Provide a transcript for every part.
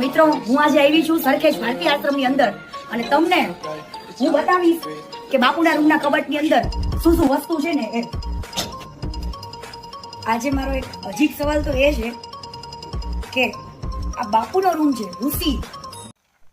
મિત્રો, હું આજે આવી છું સરખેજ ભારતી આશ્રમની અંદર અને તમને હું બતાવીશ કે બાપુના રૂમના કબાટની અંદર શું શું વસ્તુ છે ને એ. આજે મારો એક અજીબ સવાલ તો એ છે કે આ બાપુનો રૂમ છે, ઋષિ.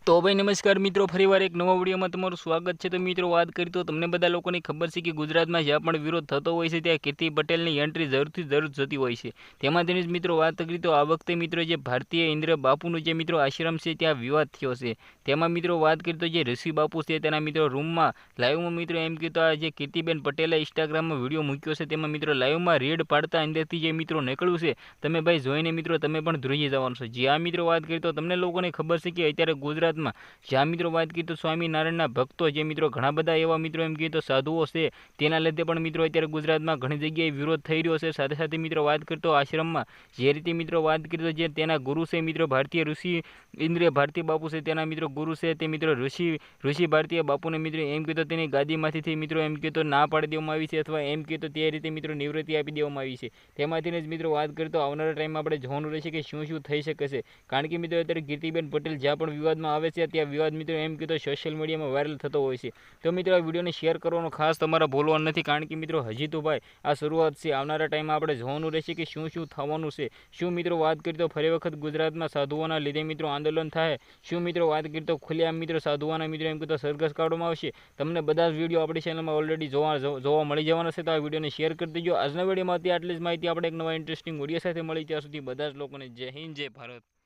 તો ભાઈ નમસ્કાર મિત્રો, ફરીવાર એક નવા વિડીયોમાં તમારું સ્વાગત છે. તો મિત્રો, વાત કરી તો તમને બધા લોકોની ખબર છે કે ગુજરાતમાં જ્યાં પણ વિરોધ થતો હોય છે, ત્યાં કીર્તિ પટેલની એન્ટ્રી જરૂરથી જરૂર થતી હોય છે. તેમાં તેની જ મિત્રો વાત કરી તો આ વખતે મિત્રો જે ભારતીય ઇન્દ્ર બાપુનું જે મિત્રો આશ્રમ છે, ત્યાં વિવાદ થયો છે. તેમાં મિત્રો વાત કરી તો જે ઋષિ બાપુ છે, તેના મિત્રો રૂમમાં લાઈવમાં મિત્રો એમ કીધું આ જે કીર્તિબેન પટેલે ઇન્સ્ટાગ્રામમાં વીડિયો મૂક્યો છે, તેમાં મિત્રો લાઈવમાં રેડ પાડતા અંદરથી જે મિત્રો નીકળ્યું છે, તમે ભાઈ જોઈને મિત્રો તમે પણ ધ્રુજી જવાનું છો. જ્યાં મિત્રો, વાત કરી તો તમને લોકોને ખબર છે કે અત્યારે ગુજરાતમાં જ્યાં મિત્રો વાત કરીએ તો સ્વામિનારાયણના ભક્તો જે મિત્રો ઘણા બધા એવા મિત્રો એમ કહીએ તો સાધુઓ છે, તેના લીધે પણ મિત્રો અત્યારે ગુજરાતમાં ઘણી જગ્યાએ વિરોધ થઈ રહ્યો છે. સાથે સાથે મિત્રો વાત કરતો આશ્રમમાં, જે રીતે મિત્રો વાત કરીએ તો જે તેના ગુરુ છે મિત્રો ભારતીય ઋષિ ઇન્દ્રિય, ભારતીય બાપુ છે તેના મિત્રો ગુરુ છે, તે મિત્રો ઋષિ ઋષિ ભારતીય બાપુને મિત્રો એમ કીધું તેની ગાદીમાંથી મિત્રો એમ કીધું ના પાડી દેવામાં આવી છે અથવા એમ કીધું તે રીતે મિત્રો નિવૃત્તિ આપી દેવામાં આવી છે. તેમાંથી જ મિત્રો વાત કરીએ તો આવનારા ટાઈમમાં આપણે જોવાનું રહેશે કે શું શું થઈ શકે છે. કારણ કે મિત્રો અત્યારે કીર્તિબેન પટેલ જ્યાં પણ વિવાદમાં આવે છે ત્યાં વિવાદ મિત્રો એમ કીધું સોશિયલ મીડિયામાં વાયરલ થતો હોય છે. તો મિત્રો આ વિડીયોને શેર કરવાનો ખાસ તમારે ભૂલવાનું નથી, કારણ કે મિત્રો હજી તો ભાઈ આ શરૂઆત છે. આવનારા ટાઈમમાં આપણે જોવાનું રહેશે કે શું શું થવાનું છે. શું મિત્રો વાત કરી તો ફરી વખત ગુજરાતમાં સાધુઓના લીધે મિત્રો આંદોલન થાય. શું મિત્રો વાત કરી તો ખુલ્લેઆમ મિત્રો સાધુઓના મિત્રો એમ કીધું સરઘસ કાઢવામાં આવશે. તમને બધા જ વીડિયો આપણી ચેનલમાં ઓલરેડી જોવા જોવા મળી જવાના છે. તો આ વિડીયોને શેર કરી દેજો. આજના વિડીયોમાંથી આટલી જ માહિતી. આપણે એક નવા ઇન્ટરેસ્ટિંગ વીડિયો સાથે મળી. ત્યાં સુધી બધા જ લોકોને જય હિન્દ, જય ભારત.